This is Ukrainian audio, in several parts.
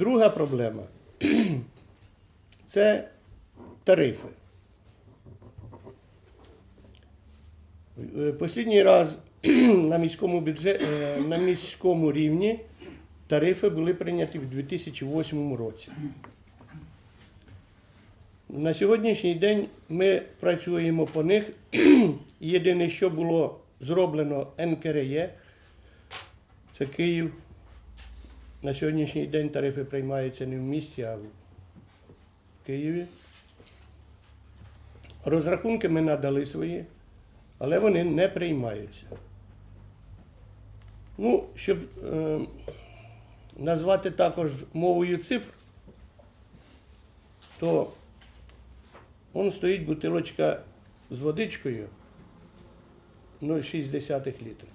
Друга проблема це тарифи. Е, Послідній раз на міському, бюджет, е, на міському рівні тарифи були прийняті в 2008 році. На сьогоднішній день ми працюємо по них. Єдине, що було зроблено НКРЄ, це Київ. На сьогоднішній день тарифи приймаються не в місті, а в Києві. Розрахунки ми надали свої, але вони не приймаються. Ну, щоб е, назвати також мовою цифр, то он стоїть бутилочка з водичкою 0,6 літра.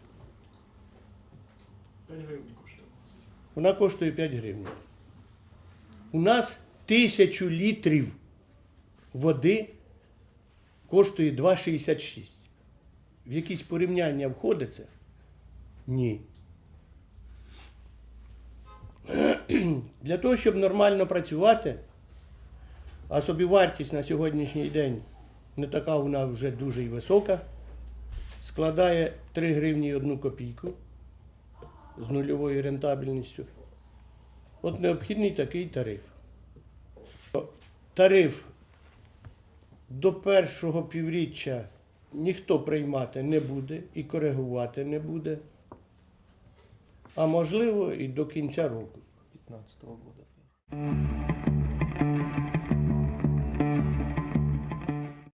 5 гривень коштує. Вона коштує 5 гривень. У нас тисячу літрів води коштує 2,66. В якісь порівняння входить це? Ні. Для того, щоб нормально працювати, а собівартість на сьогоднішній день не така вона вже дуже і висока, складає 3 гривні і 1 копійку з нульовою рентабельністю. От необхідний такий тариф. Тариф до першого півріччя ніхто приймати не буде і коригувати не буде. А можливо і до кінця року. 15 года.